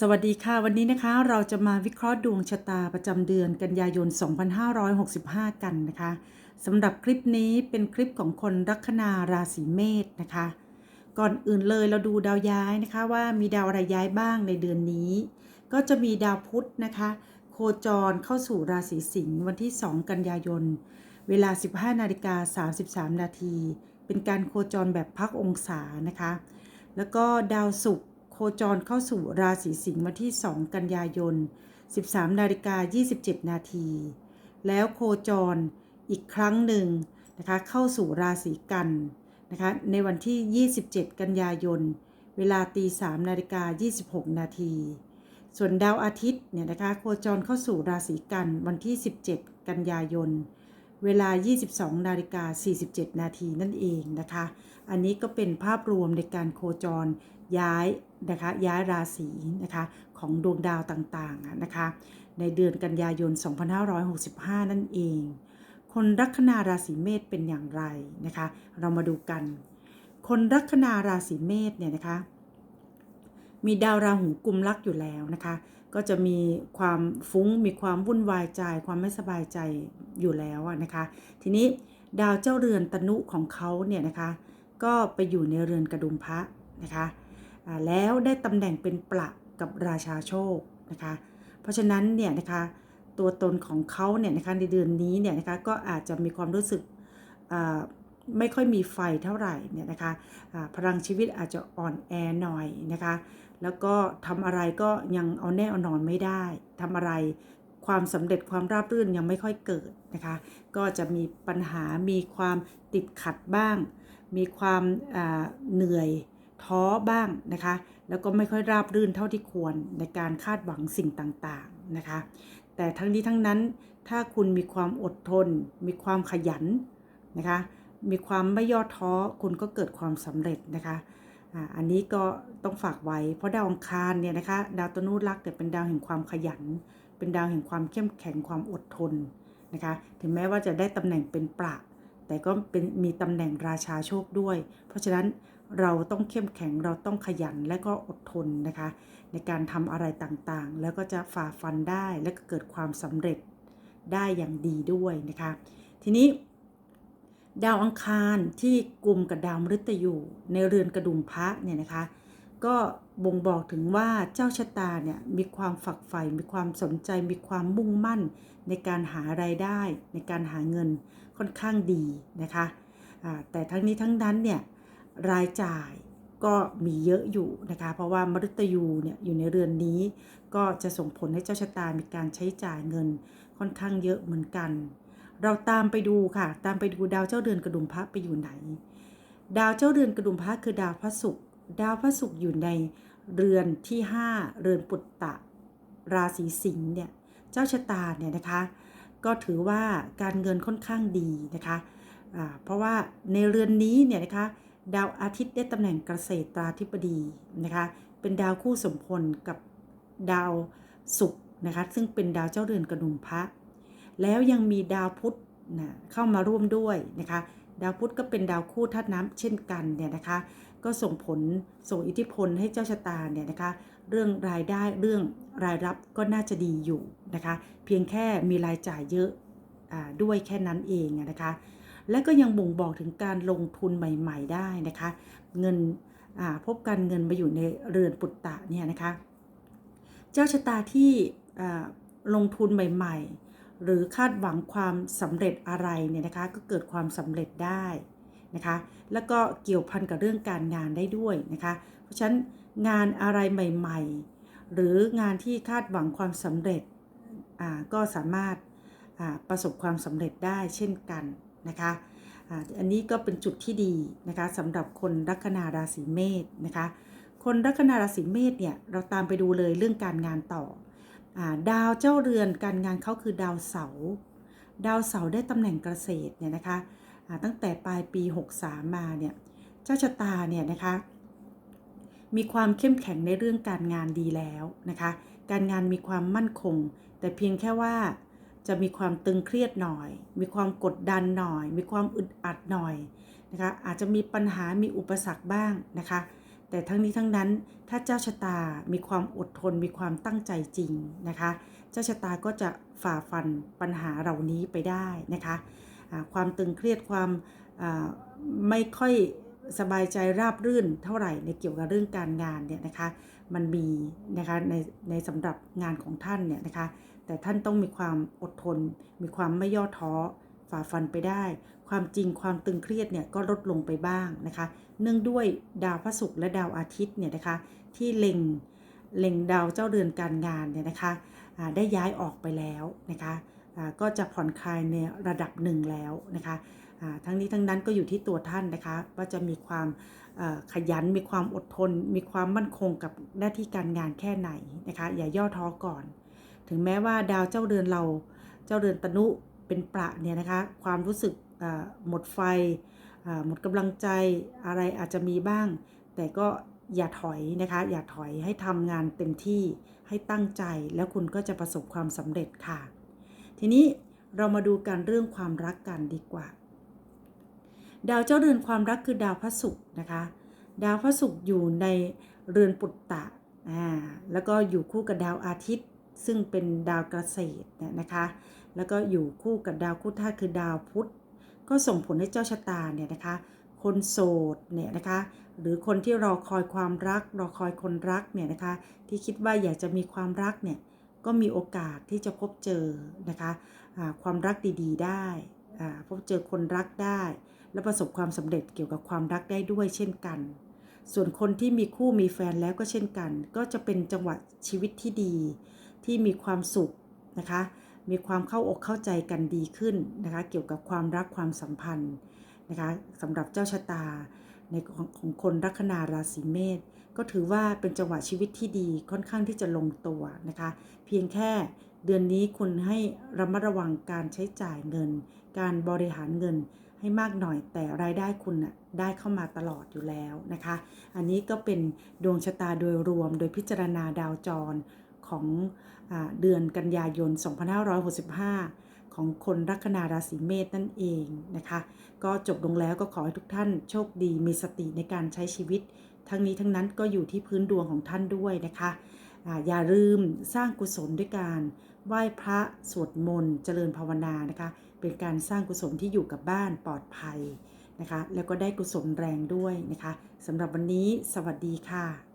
สวัสดีค่ะ วันนี้นะคะเราจะมาวิเคราะห์ดวงชะตาประจำเดือนกันยายน 2565 กันนะคะสำหรับคลิปนี้เป็นคลิปของคนลัคนาราศีเมษนะคะ ก่อนอื่นเลยเราดูดาวย้ายนะคะว่ามีดาวอะไรย้ายบ้างในเดือนนี้ ก็จะมีดาวพุธนะคะ โคจรเข้าสู่ราศีสิงห์วันที่ 2 กันยายน เวลา 15นาฬิกา33 นาที เป็นการโคจรแบบพักองศานะคะ แล้วก็ดาวศุกร์ จรเข้าสู่ราศีสิงห์วันที่ 2 กันยายน 13นาฬิกา27 นาที แล้วโคจรอีกครั้งหนึ่งนะคะเข้าสู่ราศีกันนะคะในวันที่ 27 กันยายน เวลาตี3นาฬิกา26 นาที ส่วนดาวอาทิตย์เนี่ยนะคะโคจรเข้าสู่ราศีกันวันที่ 17 กันยายนเวลา 22 นาฬิกา47 นาทีนั่นเองนะคะ อันนี้ก็เป็นภาพรวมในการโคจรย้ายนะคะย้ายราศีนะคะของดวงดาวต่างๆนะคะในเดือนกันยายน 2565 นั่นเอง คนลัคนาราศีเมษเป็นอย่างไรนะคะเรามาดูกัน คนลัคนาราศีเมษเนี่ยนะคะมีดาวราหูกุมลักอยู่แล้วนะคะ ก็จะมีความฟุ้งมีความวุ่นวายใจความไม่สบายใจอยู่แล้วอะนะคะ ทีนี้ดาวเจ้าเรือนตนุของเขาเนี่ยนะคะ ก็ไปอยู่ในเรือนกระดุมพระนะคะแล้วได้ตำแหน่งเป็นประกับราชาโชคนะคะเพราะฉะนั้นเนี่ยนะคะตัวตนของเขาเนี่ยนะคะในเดือนนี้เนี่ยนะคะก็อาจจะมีความรู้สึกไม่ค่อยมีไฟเท่าไหร่เนี่ยนะคะพลังชีวิตอาจจะอ่อนแอหน่อยนะคะแล้วก็ทำอะไรก็ยังเอาแน่เอานอนไม่ได้ทำอะไรความสำเร็จความราบรื่นยังไม่ค่อยเกิดนะคะก็จะมีปัญหามีความติดขัดบ้าง มีความเหนื่อยท้อบ้างนะคะ แล้วก็ไม่ค่อยราบรื่นเท่าที่ควรในการคาดหวังสิ่งต่างๆนะคะ แต่ทั้งนี้ทั้งนั้นถ้าคุณมีความอดทน มีความขยันนะคะ มีความไม่ย่อท้อคุณก็เกิดความสำเร็จนะคะอันนี้ก็ต้องฝากไว้ เพราะดาวอังคารเนี่ยนะคะ ดาวตนุรักษ์เนี่ยเป็นดาวแห่งความขยัน เป็นดาวแห่งความเข้มแข็งความอดทนนะคะ ถึงแม้ว่าจะได้ตำแหน่งเป็นประ แต่ก็เป็นมีตำแหน่งราชาโชคด้วย เพราะฉะนั้นเราต้องเข้มแข็งเราต้องขยันและก็อดทนนะคะ ในการทำอะไรต่างๆ แล้วก็จะฝ่าฟันได้และก็เกิดความสำเร็จได้อย่างดีด้วยนะคะ ทีนี้ ดาวอังคารที่กลุ่มกับดาวมฤตยูในเรือนกระดุมพระเนี่ยนะคะ ก็บ่งบอกถึงว่าเจ้าชะตาเนี่ยมีความฝักใฝ่มีความสนใจ มีความมุ่งมั่น ในการหาไรายได้ ในการหาเงินค่อนข้างดีนะคะแต่ทั้งนี้ทั้งนั้นเนี่ยรายจ่ายก็มีเยอะอยู่นะคะ เพราะว่ามฤตยูเนี่ยอยู่ในเรือนนี้ ก็จะส่งผลให้เจ้าชะตามีการใช้จ่ายเงินค่อนข้างเยอะเหมือนกัน เราตามไปดูค่ะ ตามไปดูดาวเจ้าเดือนกระดุมพระไปอยู่ไหน ดาวเจ้าเดือนกระดุมพระคือดาวพระศุกร์ ดาวพระศุกร์อยู่ในเรือนที่ 5 เรือนปุตตะ ราศีสิงห์เนี่ยเจ้าชะตาเนี่ยนะคะ ก็ถือว่าการเงินค่อนข้างดีนะคะเพราะว่าในเรือนนี้เนี่ยนะคะดาวอาทิตย์ได้ตำแหน่งเกษตราธิบดีนะคะเป็นดาวคู่สมพลกับดาวศุกร์นะคะซึ่งเป็นดาวเจ้าเรือนกระดุมพระ แล้วยังมีดาวพุธนะเข้ามาร่วมด้วยนะคะ ดาวพุธก็เป็นดาวคู่ธาตุน้ำเช่นกันเนี่ยนะคะ ก็ส่งผลส่งอิทธิพลให้เจ้าชะตาเนี่ยนะคะ เรื่องรายได้เรื่องรายรับก็น่าจะดีอยู่นะคะ เพียงแค่มีรายจ่ายเยอะด้วยแค่นั้นเองนะคะ และก็ยังบ่งบอกถึงการลงทุนใหม่ ๆ ได้นะคะ เงินพบการเงินมาอยู่ในเรือนปุตตะเนี่ยนะคะ เจ้าชะตาที่ลงทุนใหม่ ๆ หรือคาดหวังความสำเร็จอะไรเนี่ยนะคะ ก็เกิดความสำเร็จได้นะคะ แล้วก็เกี่ยวพันกับเรื่องการงานได้ด้วยนะคะ เพราะฉะนั้นงานอะไรใหม่ ๆ หรืองานที่คาดหวังความสำเร็จอ่าก็สามารถอ่าประสบความสำเร็จได้เช่นกันนะคะอันนี้ก็เป็นจุดที่ดีนะคะสำหรับคนลัคนาราศีเมษนะคะ คนลัคนาราศีเมษเนี่ยเราตามไปดูเลยเรื่องการงานต่อ ดาวเจ้าเรือนการงานเขาคือดาวเสาร์ดาวเสาร์ได้ตำแหน่งเกษตรเนี่ยนะคะตั้งแต่ปลายปี 63 มาเนี่ยเจ้าชะตาเนี่ยนะคะมีความเข้มแข็งในเรื่องการงานดีแล้วนะคะ การงานมีความมั่นคง แต่เพียงแค่ว่าจะมีความตึงเครียดหน่อย มีความกดดันหน่อย มีความอึดอัดหน่อยนะคะอาจจะมีปัญหามีอุปสรรคบ้างนะคะ แต่ทั้งนี้ทั้งนั้นถ้าเจ้าชะตามีความอดทนมีความตั้งใจจริงนะคะ เจ้าชะตาก็จะฝ่าฟันปัญหาเหล่านี้ไปได้นะคะความตึงเครียดความไม่ค่อยสบายใจราบรื่นเท่าไหร่ในเกี่ยวกับเรื่องการงานเนี่ยนะคะมันมีนะคะในในสำหรับงานของท่านเนี่ยนะคะแต่ท่านต้องมีความอดทน มีความไม่ย่อท้อ ฝ่าฟันไปได้ ความจริงความตึงเครียดเนี่ยก็ลดลงไปบ้างนะคะ เนื่องด้วยดาวพระศุกร์และดาวอาทิตย์เนี่ยนะคะที่เล็งเล็งดาวเจ้าเรือนการงานเนี่ยนะคะได้ย้ายออกไปแล้วนะคะก็จะผ่อนคลายในระดับหนึ่งแล้วนะคะทั้งนี้ทั้งนั้นก็อยู่ที่ตัวท่านนะคะว่าจะมีความขยันมีความอดทน มีความมั่นคงกับหน้าที่การงานแค่ไหนนะคะอย่าย่อท้อก่อน ถึงแม้ว่าดาวเจ้าเรือนเราเจ้าเรือนตนุ เป็นประเนี่ยนะคะความรู้สึกหมดไฟหมดกำลังใจอะไรอาจจะมีบ้าง แต่ก็อย่าถอยนะคะ อย่าถอยให้ทำงานเต็มที่ให้ตั้งใจแล้วคุณก็จะประสบความสำเร็จค่ะ ทีนี้เรามาดูการเรื่องความรักกันดีกว่า ดาวเจ้าเรือนความรักคือดาวพระศุกร์นะคะ ดาวพระศุกร์อยู่ในเรือนปุตตะอ่าแล้วก็อยู่คู่กับดาวอาทิตย์ ซึ่งเป็นดาวเกษตรเนี่ยนะคะ แล้วก็อยู่คู่กับดาวคู่ธาตุคือดาวพุธก็ส่งผลให้เจ้าชะตาเนี่ยนะคะ คนโสดเนี่ยนะคะ หรือคนที่รอคอยความรัก รอคอยคนรักเนี่ยนะคะ ที่คิดว่าอยากจะมีความรักเนี่ยก็มีโอกาสที่จะพบเจอนะคะอ่าความรักดีๆ ได้พบเจอคนรักได้ และประสบความสำเร็จเกี่ยวกับความรักได้ด้วยเช่นกัน ส่วนคนที่มีคู่มีแฟนแล้วก็เช่นกัน ก็จะเป็นจังหวะชีวิตที่ดีที่มีความสุขนะคะ มีความเข้าอกเข้าใจกันดีขึ้นนะคะเกี่ยวกับความรักความสัมพันธ์นะคะสำหรับเจ้าชะตาในของของคนลัคนาราศีเมษก็ถือว่าเป็นจังหวะชีวิตที่ดีค่อนข้างที่จะลงตัวนะคะ เพียงแค่เดือนนี้คุณให้ระมัดระวังการใช้จ่ายเงิน การบริหารเงินให้มากหน่อยแต่รายได้คุณน่ะได้เข้ามาตลอดอยู่แล้วนะคะ อันนี้ก็เป็นดวงชะตาโดยรวมโดยพิจารณาดาวจรของ เดือนกันยายน 2565 ของคนลัคนาราศีเมษนั่นเองนะคะ ก็จบลงแล้วก็ขอให้ทุกท่านโชคดีมีสติในการใช้ชีวิต ทั้งนี้ทั้งนั้นก็อยู่ที่พื้นดวงของท่านด้วยนะคะอาอย่าลืมสร้างกุศลด้วยการไหว้พระสวดมนต์เจริญภาวนานะคะ เป็นการสร้างกุศลที่อยู่กับบ้านปลอดภัยนะคะ แล้วก็ได้กุศลแรงด้วยนะคะสำหรับวันนี้สวัสดีค่ะ